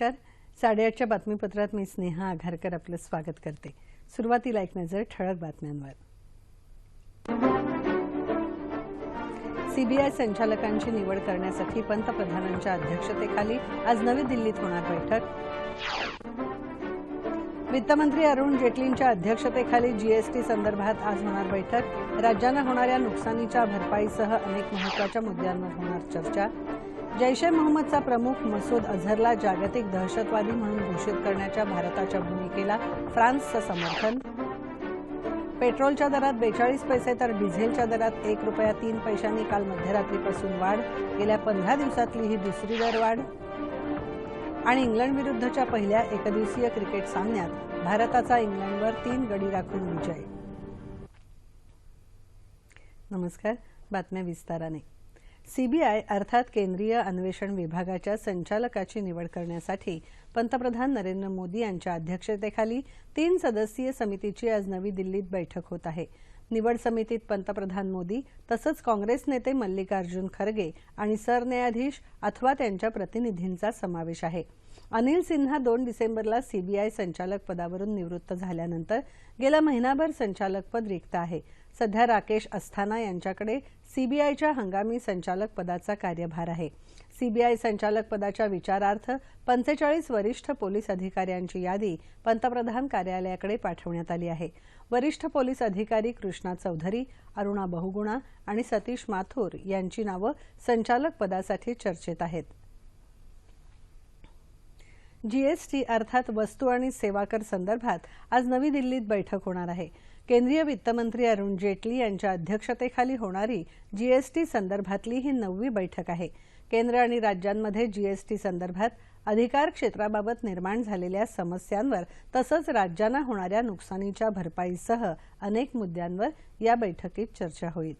नमस्कार. साडेआठच्या बातमीपत्रात मी स्नेहा आघारकर आपलं स्वागत करते. सुरुवातीला एक नजर ठळक बातम्यांवर. सीबीआय संचालकांची निवड करण्यासाठी पंतप्रधानांच्या अध्यक्षतेखाली आज नवी दिल्लीत होणार बैठक. वित्तमंत्री अरुण जेटलींच्या अध्यक्षतेखाली जीएसटी संदर्भात आज होणार बैठक. राज्यांना होणाऱ्या नुकसानीच्या भरपाईसह अनेक महत्त्वाच्या मुद्द्यांवर होणार चर्चा. जैश ए मोहम्मदचा प्रमुख मसूद अझहरला जागतिक दहशतवादी म्हणून घोषित करण्याच्या भारताच्या भूमिकेला फ्रान्सचं समर्थन. पेट्रोलच्या दरात बेचाळीस पैसे तर डिझेलच्या दरात एक रुपया तीन पैशांनी काल मध्यरात्रीपासून वाढ. गेल्या पंधरा दिवसातली ही दुसरी दरवाढ आणि इंग्लंड विरुद्धच्या पहिल्या एकदिवसीय क्रिकेट सामन्यात भारताचा इंग्लंडवर तीन गडी राखून विजय. नमस्कार. बातम्या विस्ताराने. सीबीआय अर्थात केंद्रीय अन्वेषण विभागाच्या संचालकाची निवड करण्यासाठी पंतप्रधान नरेंद्र मोदी यांच्या अध्यक्षतेखाली तीन सदस्यीय समितीची आज नवी दिल्लीत बैठक होत आहे. निवड समितीत पंतप्रधान मोदी तसंच काँग्रेस नेते मल्लिकार्जुन खरगे आणि सरन्यायाधीश अथवा त्यांच्या प्रतिनिधींचा समावेश आहे. अनिल सिन्हा दोन डिसेंबरला सीबीआय संचालक पदावरून निवृत्त झाल्यानंतर गेला महिनाभर संचालकपद रिक्त आहे. सध्या राकेश अस्थाना यांच्याकडे सीबीआयच्या हंगामी संचालक पदाचा कार्यभार आहे. सीबीआय संचालक पदाच्या विचारार्थ पंचेचाळीस वरिष्ठ पोलीस अधिकाऱ्यांची यादी पंतप्रधान कार्यालयाकडे पाठवण्यात आली आहे. वरिष्ठ पोलीस अधिकारी कृष्णा चौधरी अरुणा बहुगुणा आणि सतीश माथुर यांची नावं संचालक पदासाठी चर्चेत आहेत. जीएसटी अर्थात वस्तू आणि सेवा कर संदर्भात आज नवी दिल्लीत बैठक होणार आहे. केंद्रीय वित्तमंत्री अरुण जेटली यांच्या अध्यक्षतेखाली होणारी जीएसटी संदर्भातली ही नववी बैठक आहे. केंद्र आणि राज्यांमध्ये जीएसटी संदर्भात अधिकार क्षेत्राबाबत निर्माण झालेल्या समस्यांवर तसंच राज्यांना होणाऱ्या नुकसानीच्या भरपाईसह अनेक मुद्द्यांवर या बैठकीत चर्चा होईल.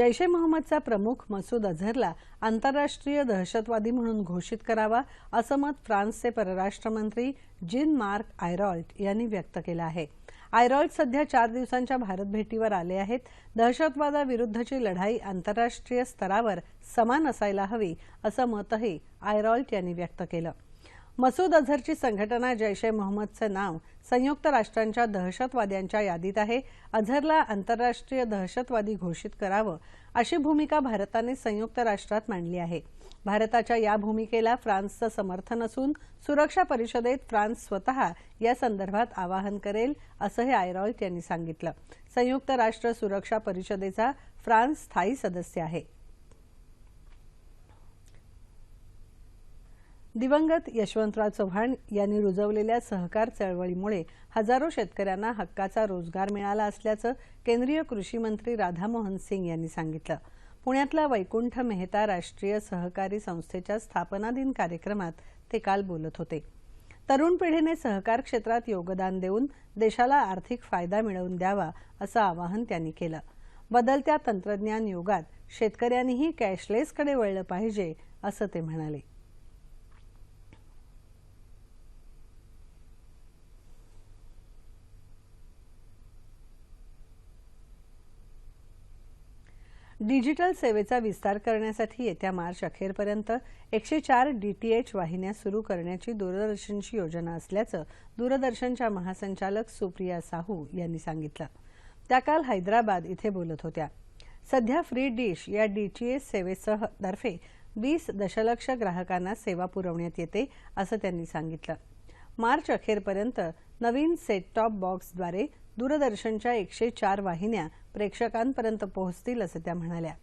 जैश ए मोहम्मदचा प्रमुख मसूद अझहरला आंतरराष्ट्रीय दहशतवादी म्हणून घोषित करावा असं मत फ्रान्सचे परराष्ट्रमंत्री जिन मार्क आयरॉल्ट यांनी व्यक्त केलं आहे. आयरॉल्ट सध्या चार दिवसांच्या भारत भेटीवर आले आहेत. दहशतवादाविरुद्धची लढाई आंतरराष्ट्रीय स्तरावर समान असायला हवी असं मतही आयरॉल्ट यांनी व्यक्त केलं. मसूद अझरची संघटना जैश ए मोहम्मदचं नाव संयुक्त राष्ट्रांच्या दहशतवाद्यांच्या यादीत आहे. अझरला आंतरराष्ट्रीय दहशतवादी घोषित करावं अशी भूमिका भारताने संयुक्त राष्ट्रात मांडली आहे. भारताच्या या भूमिकेला फ्रान्सचं समर्थन असून सुरक्षा परिषदेत फ्रान्स स्वतः या संदर्भात आवाहन करेल असंही आयरॉल्ट यांनी सांगितलं. संयुक्त राष्ट्र सुरक्षा परिषदेचा फ्रान्स स्थायी सदस्य आहे. दिवंगत यशवंतराव चव्हाण यांनी रुजवलेल्या सहकार चळवळीमुळे हजारो शेतकऱ्यांना हक्काचा रोजगार मिळाला असल्याचं केंद्रीय कृषी मंत्री राधामोहन सिंग यांनी सांगितलं. पुण्यातल्या वैकुंठ मेहता राष्ट्रीय सहकारी संस्थेच्या स्थापना दिन कार्यक्रमात ते काल बोलत होते. तरुण पिढीने सहकार क्षेत्रात योगदान देऊन देशाला आर्थिक फायदा मिळवून द्यावा असं आवाहन त्यांनी केलं. बदलत्या तंत्रज्ञान युगात शेतकऱ्यांनीही कॅशलेसकडे वळलं पाहिजे असं ते म्हणाले. डिजिटल सेवेचा विस्तार करण्यासाठी येत्या मार्च अखेरपर्यंत एकशे चार डीटीएच वाहिन्या सुरू करण्याची दूरदर्शनची योजना असल्याचं दूरदर्शनच्या महासंचालक सुप्रिया साहू यांनी सांगितलं. त्या काल हैदराबाद इथे बोलत होत्या. सध्या फ्री डिश या डीटीएच सेवेसह तर्फे वीस दशलक्ष ग्राहकांना सेवा पुरवण्यात येते असं त्यांनी सांगितलं. मार्च अखेरपर्यंत नवीन सेट टॉप बॉक्सद्वारे दूरदर्शनच्या एकशे चार वाहिन्या प्रेक्षकांपर्यंत पोहोचतील असं त्या म्हणाल्या.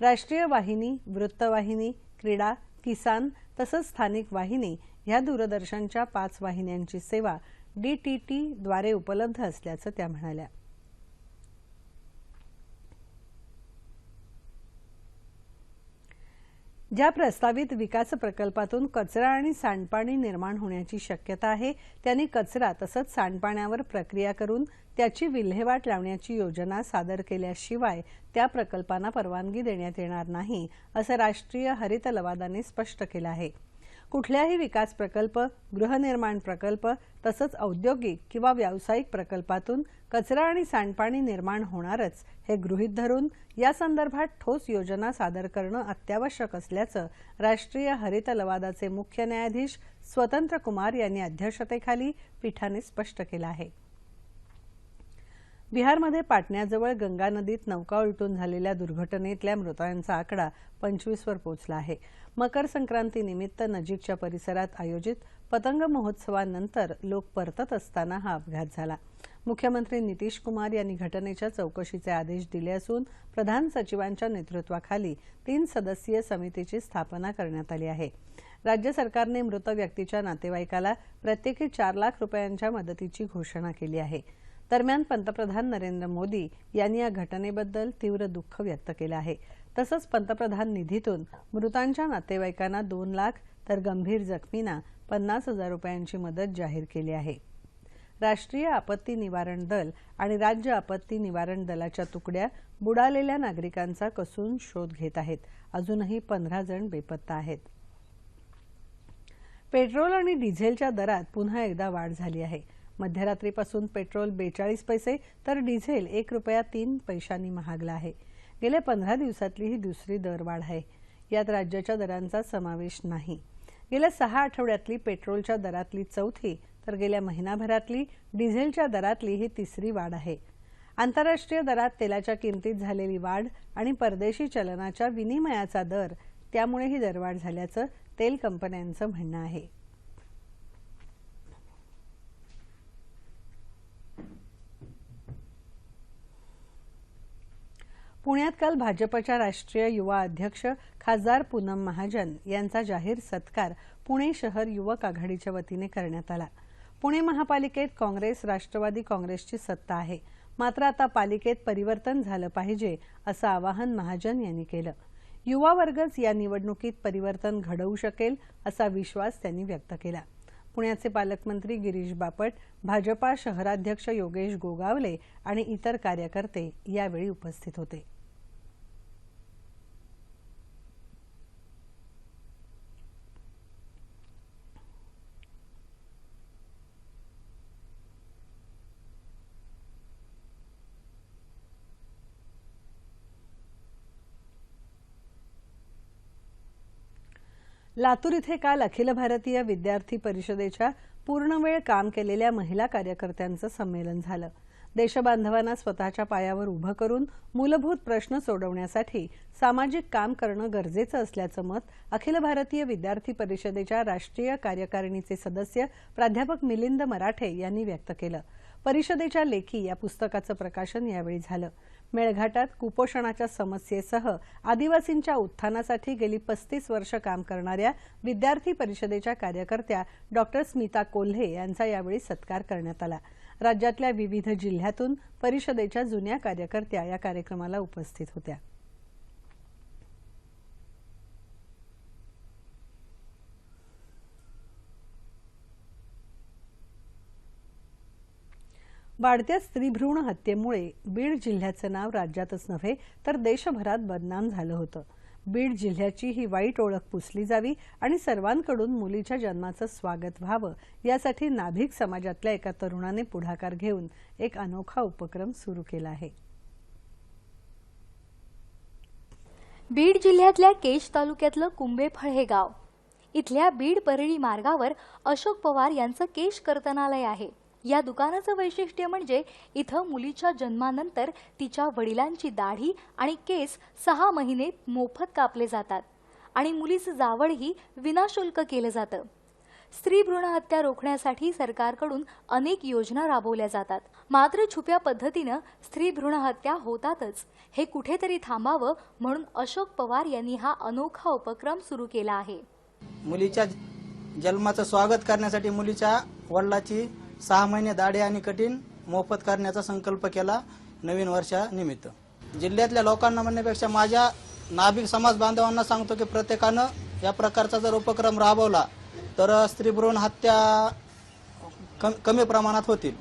राष्ट्रीय वाहिनी वृत्तवाहिनी क्रीडा किसान तसंच स्थानिक वाहिनी ह्या दूरदर्शनच्या पाच वाहिन्यांची सेवा डीटीटीद्वारे उपलब्ध असल्याचं त्या म्हणाल्या. ज्या प्रस्तावित विकास प्रकल्पातून कचरा आणि सांडपाणी निर्माण होण्याची शक्यता आहे त्यांनी कचरा तसंच सांडपाण्यावर प्रक्रिया करून त्याची विल्हेवाट लावण्याची योजना सादर केल्याशिवाय त्या प्रकल्पांना परवानगी देण्यात येणार नाही असं राष्ट्रीय हरित लवादाने स्पष्ट केलं आहे. कुठल्याही विकास प्रकल्प गृहनिर्माण प्रकल्प तसंच औद्योगिक किंवा व्यावसायिक प्रकल्पातून कचरा आणि सांडपाणी निर्माण होणारच हे गृहीत धरून या संदर्भात ठोस योजना सादर करणं अत्यावश्यक असल्याचं राष्ट्रीय हरित लवादाचे मुख्य न्यायाधीश स्वतंत्र कुमार यांनी अध्यक्षतेखाली पीठाने स्पष्ट केलं आहे. बिहारमध्ये पाटण्याजवळ गंगा नदीत नौका उलटून झालेल्या दुर्घटनेतल्या मृतांचा आकडा पंचवीसवर पोहोचला आहे. मकर संक्रांतीनिमित्त नजीकच्या परिसरात आयोजित पतंग महोत्सवानंतर लोक परतत असताना हा अपघात झाला. मुख्यमंत्री नितीश कुमार यांनी घटनेच्या चौकशीचे आदेश दिले असून प्रधान सचिवांच्या नेतृत्वाखाली तीन सदस्यीय समितीची स्थापना करण्यात आली आहे. राज्य सरकारने मृत व्यक्तीच्या नातेवाईकाला प्रत्येकी चार लाख रुपयांच्या मदतीची घोषणा केली आहे. दरम्यान पंतप्रधान नरेंद्र मोदी यांनी या घटनेबद्दल तीव्र दुःख व्यक्त केलं आहे. तसंच पंतप्रधान निधीतून मृतांच्या नातेवाईकांना दोन लाख तर गंभीर जखमींना पन्नास हजार रुपयांची मदत जाहीर केली आहे. राष्ट्रीय आपत्ती निवारण दल आणि राज्य आपत्ती निवारण दलाच्या तुकड्या बुडालेल्या नागरिकांचा कसून शोध घेत आहेत. अजूनही पंधरा जण बेपत्ता आहेत. पेट्रोल आणि डिझेलच्या दरात पुन्हा एकदा वाढ झाली आहे. मध्यरात्रीपासून पेट्रोल बेचाळीस पैसे तर डिझेल एक रुपया तीन पैशांनी महागला आहे. गेल्या पंधरा दिवसातली ही दुसरी दरवाढ आहे. यात राज्याच्या दरांचा समावेश नाही. गेल्या सहा आठवड्यातली पेट्रोलच्या दरातली चौथी तर गेल्या महिनाभरातली डिझेलच्या दरातली ही तिसरी वाढ आहे. आंतरराष्ट्रीय दरात तेलाच्या किमतीत झालेली वाढ आणि परदेशी चलनाच्या विनिमयाचा दर त्यामुळे ही दरवाढ झाल्याचं तेल कंपन्यांचं म्हणणं आहे. पुण्यात काल भाजपच्या राष्ट्रीय युवा अध्यक्ष खासदार पूनम महाजन यांचा जाहीर सत्कार पुणे शहर युवक आघाडीच्या वतीने करण्यात आला. पुणे महापालिकेत काँग्रेस राष्ट्रवादी काँग्रेसची सत्ता आहे. मात्र आता पालिकेत परिवर्तन झालं पाहिजे असं आवाहन महाजन यांनी केलं. युवा वर्गच या निवडणुकीत परिवर्तन घडवू शकेल असा विश्वास त्यांनी व्यक्त केला. पुण्याचे पालकमंत्री गिरीश बापट भाजपा शहराध्यक्ष योगेश गोगावले आणि इतर कार्यकर्ते यावेळी उपस्थित होते. लातूर इथे काल अखिल भारतीय विद्यार्थी परिषदेच्या पूर्णवेळ काम केलेल्या महिला कार्यकर्त्यांचं संमेलन झालं. देशबांधवांना स्वतःच्या पायावर उभं करून मूलभूत प्रश्न सोडवण्यासाठी सामाजिक काम करणं गरजेचं असल्याचं मत अखिल भारतीय विद्यार्थी परिषदेच्या राष्ट्रीय कार्यकारिणीचे सदस्य प्राध्यापक मिलिंद मराठे यांनी व्यक्त केलं. परिषदेच्या लेखी या पुस्तकाचं प्रकाशन यावेळी झालं. मेळघाटात कुपोषणाच्या समस्येसह आदिवासींच्या उत्थानासाठी गेली पस्तीस वर्ष काम करणाऱ्या विद्यार्थी परिषदेच्या कार्यकर्त्या डॉक्टर स्मिता कोल्हे यांचा यावेळी सत्कार करण्यात आला. राज्यातल्या विविध जिल्ह्यातून परिषदेच्या जुन्या कार्यकर्त्या या कार्यक्रमाला उपस्थित होत्या. वाढत्या स्त्रीभ्रूण हत्येमुळे बीड जिल्ह्याचं नाव राज्यातच नव्हे तर देशभरात बदनाम झालं होतं. बीड जिल्ह्याची ही वाईट ओळख पुसली जावी आणि सर्वांकडून मुलीच्या जन्माचं स्वागत व्हावं यासाठी नाभिक समाजातल्या एका तरुणाने पुढाकार घेऊन एक अनोखा उपक्रम सुरू केला आहे. बीड जिल्ह्यातल्या केश तालुक्यातलं कुंभेफळ हे गाव. इथल्या बीड परळी मार्गावर अशोक पवार यांचं केश कर्तनालय आहे. या दुकानाचं वैशिष्ट्य म्हणजे इथं मुलीच्या जन्मानंतर तिच्या वडिलांची दाढी आणि केस सहा महिने मोफत कापले जातात आणि मुलीचं जावळही विनाशुल्क केलं जातं. स्त्री भ्रूण हत्या रोखण्यासाठी सरकारकडून अनेक योजना राबवल्या जातात. मात्र छुप्या पद्धतीनं स्त्री भ्रूण हत्या होतातच. हे कुठेतरी थांबावं म्हणून अशोक पवार यांनी हा अनोखा उपक्रम सुरू केला आहे. मुलीच्या जन्माचं स्वागत करण्यासाठी मुलीच्या वडिलाची सहा महिने दाढे आणि कठीण मोफत करण्याचा संकल्प केला नवीन वर्षानिमित्त. जिल्ह्यातल्या लोकांना म्हणण्यापेक्षा माझ्या नाभिक समाज बांधवांना सांगतो की प्रत्येकानं या प्रकारचा जर उपक्रम राबवला तर स्त्री भ्रूण हत्या कम- कमी प्रमाणात होतील.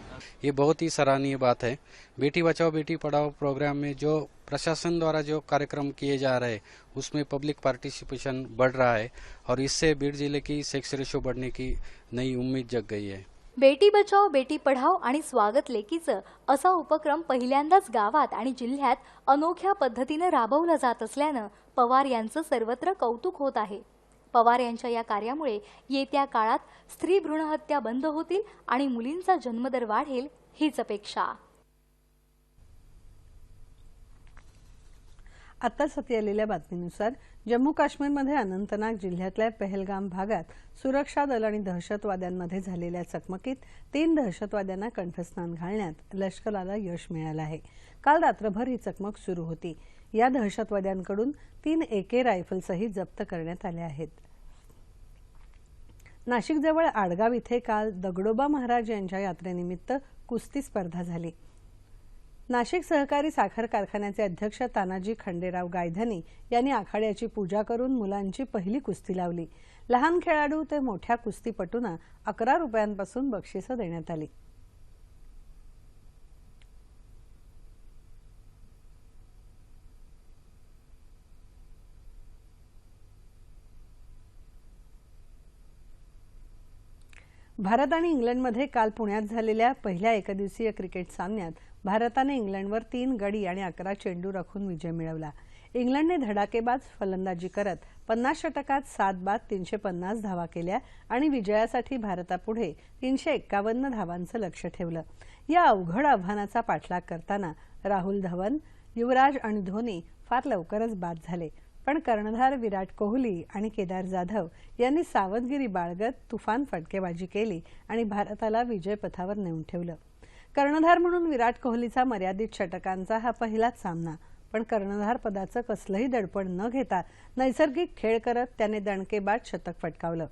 ये बहुत ही सराहनीय बात है. बेटी बचाओ बेटी पढ़ाओ प्रोग्राम में जो प्रशासन द्वारा जो कार्यक्रम किए जा रहे हैं उसमें पब्लिक पार्टिसिपेशन बढ़ रहा है और इससे बीड़ जिले की सेक्स रेशो बढ़ने की नई उम्मीद जग गई है। बेटी बचाओ बेटी पढाओ आणि स्वागत लेकीचं असा उपक्रम पहिल्यांदाच गावात आणि जिल्ह्यात अनोख्या पद्धतीनं राबवला जात असल्यानं पवार यांचं सर्वत्र कौतुक होत आहे. पवार यांच्या या कार्यामुळे येत्या काळात स्त्री भ्रूणहत्या बंद होतील आणि मुलींचा जन्मदर वाढेल हीच अपेक्षा. आत्ताच हाती आलेल्या बातमीनुसार जम्मू काश्मीरमध्ये अनंतनाग जिल्ह्यातल्या पहलगाम भागात सुरक्षा दल आणि दहशतवाद्यांमध्ये झालेल्या चकमकीत तीन दहशतवाद्यांना कंठस्नान घालण्यात लष्कराला यश मिळालं आहे. काल रात्रभर ही चकमक सुरू होती. या दहशतवाद्यांकडून तीन एके रायफल्सही जप्त करण्यात आल्या आहेत. नाशिकजवळ आडगाव इथे काल दगडोबा महाराज यांच्या यात्रेनिमित्त कुस्ती स्पर्धा झाली. नाशिक सहकारी साखर कारखान्याचे अध्यक्ष तानाजी खंडेराव गायधनी यांनी आखाड्याची पूजा करून मुलांची पहिली कुस्ती लावली. लहान खेळाडू ते मोठ्या कुस्तीपटूंना अकरा रुपयांपासून बक्षिसं देण्यात आली. भारत आणि इंग्लंडमध्ये काल पुण्यात झालेल्या पहिल्या एकदिवसीय क्रिकेट सामन्यात भारताने इंग्लंडवर तीन गडी आणि अकरा चेंडू राखून विजय मिळवला. इंग्लंडने धडाकेबाज फलंदाजी करत पन्नास षटकात सात बाद तीनशे पन्नास धावा केल्या आणि विजयासाठी भारतापुढे तीनशे एक्कावन्न धावांचं लक्ष ठेवलं. या अवघड आव्हानाचा पाठलाग करताना राहुल धवन युवराज आणि धोनी फार लवकरच बाद झाले. पण कर्णधार विराट कोहली आणि केदार जाधव यांनी सावधगिरी बाळगत तुफान फटकेबाजी केली आणि भारताला विजयपथावर नेऊन ठेवलं. कर्णधार म्हणून विराट कोहलीचा मर्यादित षटकांचा हा पहिलाच सामना. पण कर्णधार पदाचं कसलंही दडपण न घेता नैसर्गिक खेळ करत त्याने दणकेबाद शतक फटकावलं.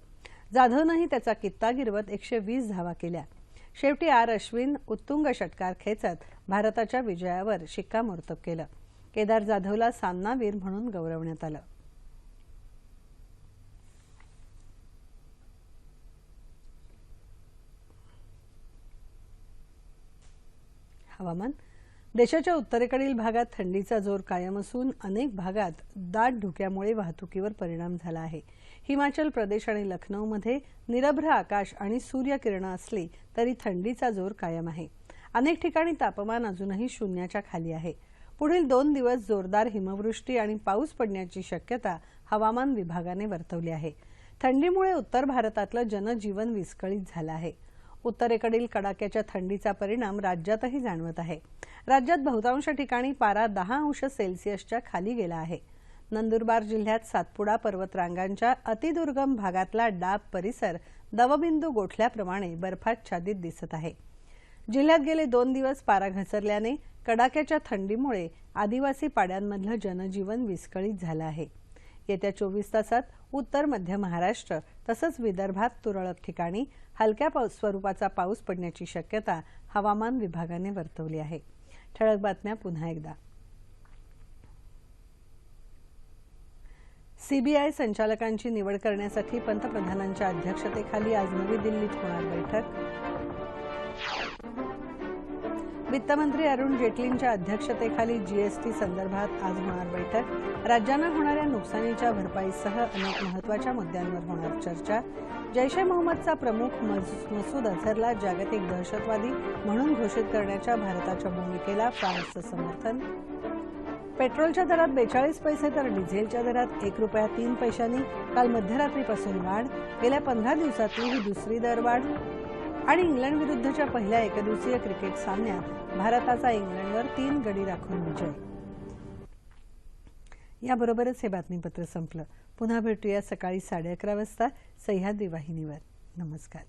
जाधवनंही त्याचा कित्ता गिरवत एकशे वीस धावा केल्या. शेवटी आर अश्विन उत्तुंग षटकार खेचत भारताच्या विजयावर शिक्कामोर्तब केलं. केदार जाधवला सामनावीर म्हणून गौरवण्यात आलं. हवामान. देशाच्या उत्तरेकडील भागात थंडीचा जोर कायम असून अनेक भागात दाट धुक्यामुळे वाहतुकीवर परिणाम झाला आहे. हिमाचल प्रदेश आणि लखनौमध्ये निरभ्र आकाश आणि सूर्यकिरणं असली तरी थंडीचा जोर कायम आहे. अनेक ठिकाणी तापमान अजूनही शून्याच्या खाली आहे. पुढील दोन दिवस जोरदार हिमवृष्टी आणि पाऊस पडण्याची शक्यता हवामान विभागाने वर्तवली आहे. थंडीमुळे उत्तर भारतातलं जनजीवन विस्कळीत झालं आहे. उत्तरेकडील कडाक्याच्या थंडीचा परिणाम राज्यातही जाणवत आहे. राज्यात बहुतांश ठिकाणी पारा दहा अंश सेल्सिअसच्या खाली गेला आहे. नंदुरबार जिल्ह्यात सातपुडा पर्वतरांगांच्या अतिदुर्गम भागातला डाब परिसर दवबिंदू गोठल्याप्रमाणे बर्फाच्छादित दिसत आहे. जिल्ह्यात गेले दोन दिवस पारा घसरल्याने कडाक्याच्या थंडीमुळे आदिवासी पाड्यांमधलं जनजीवन विस्कळीत झालं आहे. येत्या चोवीस तासात उत्तर मध्य महाराष्ट्र तसंच विदर्भात तुरळक ठिकाणी हलक्या पाऊस स्वरूपाचा पाऊस पडण्याची शक्यता हवामान विभागाने वर्तवली आहे. ठळक बातम्या पुन्हा एकदा. सीबीआय संचालकांची निवड करण्यासाठी पंतप्रधानांच्या अध्यक्षतेखाली आज नवी दिल्लीत होणार बैठक. वित्तमंत्री अरुण जेटलींच्या अध्यक्षतेखाली जीएसटी संदर्भात आज होणार बैठक. राज्यांना होणाऱ्या नुकसानीच्या भरपाईसह अनेक महत्त्वाच्या मुद्द्यांवर होणार चर्चा. जैश ए मोहम्मदचा प्रमुख मसूद अझरला जागतिक दहशतवादी म्हणून घोषित करण्याच्या भारताच्या भूमिकेला फ्रान्सचं समर्थन. पेट्रोलच्या दरात बेचाळीस पैसे तर डिझेलच्या दरात एक रुपया तीन पैशांनी काल मध्यरात्रीपासून वाढ. गेल्या पंधरा दिवसातली ही दुसरी दरवाढ आणि इंग्लंड विरुद्धच्या पहिल्या एकदिवसीय क्रिकेट सामन्यात भारताचा इंग्लंडवर तीन गडी राखून विजय. याबरोबरच हे बातमीपत्र संपलं. पुन्हा भेटूया सकाळी साडे अकरा वाजता सह्याद्री वाहिनीवर. नमस्कार.